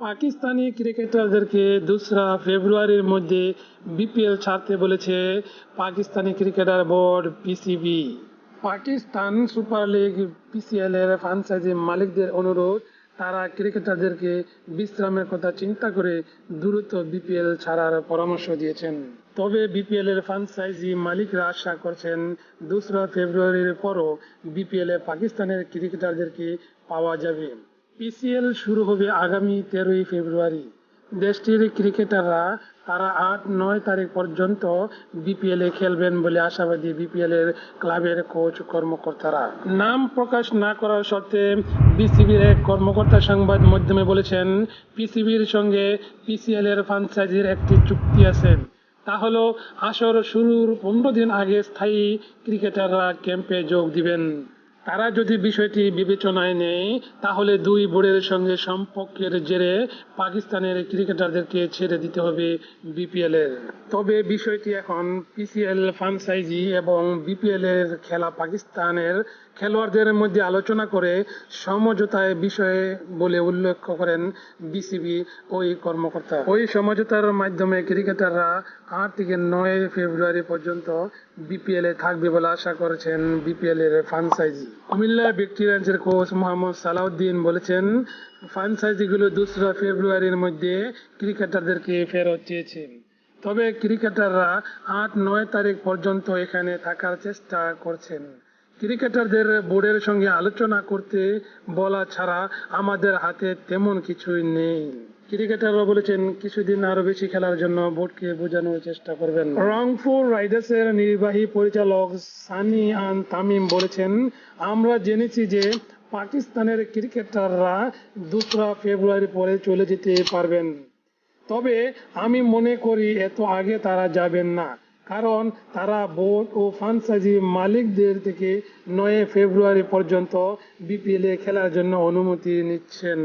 পাকিস্তানি ক্রিকেটারদেরকে দোসরা ফেব্রুয়ারির মধ্যে বিপিএল ছাড়তে বলেছে Pakistani cricketer board PCB. Pakistan super league PCL এর ফ্রাঞ্চাইজি মালিকদের অনুরোধ, তারা ক্রিকেটারদেরকে বিশ্রামের কথা চিন্তা করে দ্রুত বিপিএল ছাড়ার পরামর্শ দিয়েছেন। তবে বিপিএল এর ফ্রাঞ্চাইজি মালিকরা আশা করছেন, দোসরা ফেব্রুয়ারির পরও বিপিএল এ পাকিস্তানের ক্রিকেটারদেরকে পাওয়া যাবে। পিসিএল শুরু হবে আগামী তেরোই ফেব্রুয়ারি। দেশটির ক্রিকেটাররা তারা আট, নয় তারিখ পর্যন্ত বিপিএল খেলবেন বলে আশাবাদী বিপিএল এর ক্লাবের কোচ কর্মকর্তারা। নাম প্রকাশ না করার শর্তে বিসিবির এক কর্মকর্তা সংবাদ মাধ্যমে বলেছেন পিসিবির সঙ্গে পিসিএল এর ফ্রাঞ্চাইজির একটি চুক্তি আছে। তা হলো, আসর শুরুর পনেরো দিন আগে স্থায়ী ক্রিকেটাররা ক্যাম্পে যোগ দিবেন। তারা যদি বিষয়টি বিবেচনায় নেয়, তাহলে দুই বোর্ডের সঙ্গে সম্পর্কের জেরে পাকিস্তানের ক্রিকেটারদেরকে ছেড়ে দিতে হবে বিপিএল এর। তবে বিষয়টি এখন পিসিএল ফ্রাঞ্চাইজি এবং বিপিএল এর খেলা পাকিস্তানের খেলোয়াড়দের মধ্যে আলোচনা করে সমঝোতায় বিষয়ে বলে উল্লেখ করেন বিসিবি ওই কর্মকর্তা। ওই সমঝোতার মাধ্যমে ক্রিকেটাররা আট থেকে নয় ফেব্রুয়ারি পর্যন্ত বিপিএল এ থাকবে বলে আশা করেছেন বিপিএল এর ফ্রাঞ্চাইজি। কুমিল্লা ভিক্টোরিয়ান্সের কোচ মোহাম্মদ সালাউদ্দিন বলেছেন, ফ্রাঞ্চাইজিগুলো দোসরা ফেব্রুয়ারির মধ্যে ক্রিকেটারদেরকে ফেরত চেয়েছে তবে ক্রিকেটাররা আট, নয় তারিখ পর্যন্ত এখানে থাকার চেষ্টা করছেন। ক্রিকেটারদের বোর্ডের সঙ্গে আলোচনা করতে বলা ছাড়া আমাদের হাতে তেমন কিছুই নেই। ক্রিকেটাররা বলেছেন, কিছুদিন আরও বেশি খেলার জন্য বোর্ডকে বোঝানোর চেষ্টা করবেন। রংপুর রাইডার্সের নির্বাহী পরিচালক সানি আন তামিম বলেছেন, আমরা জেনেছি যে পাকিস্তানের ক্রিকেটাররা দোসরা ফেব্রুয়ারি পরে চলে যেতে পারবেন। তবে আমি মনে করি, এত আগে তারা যাবেন না। কারণ তারা বোর্ড ও ফ্রাঞ্চাইজি মালিকদের থেকে নয় ফেব্রুয়ারি পর্যন্ত বিপিএল খেলার জন্য অনুমতি নিচ্ছেন।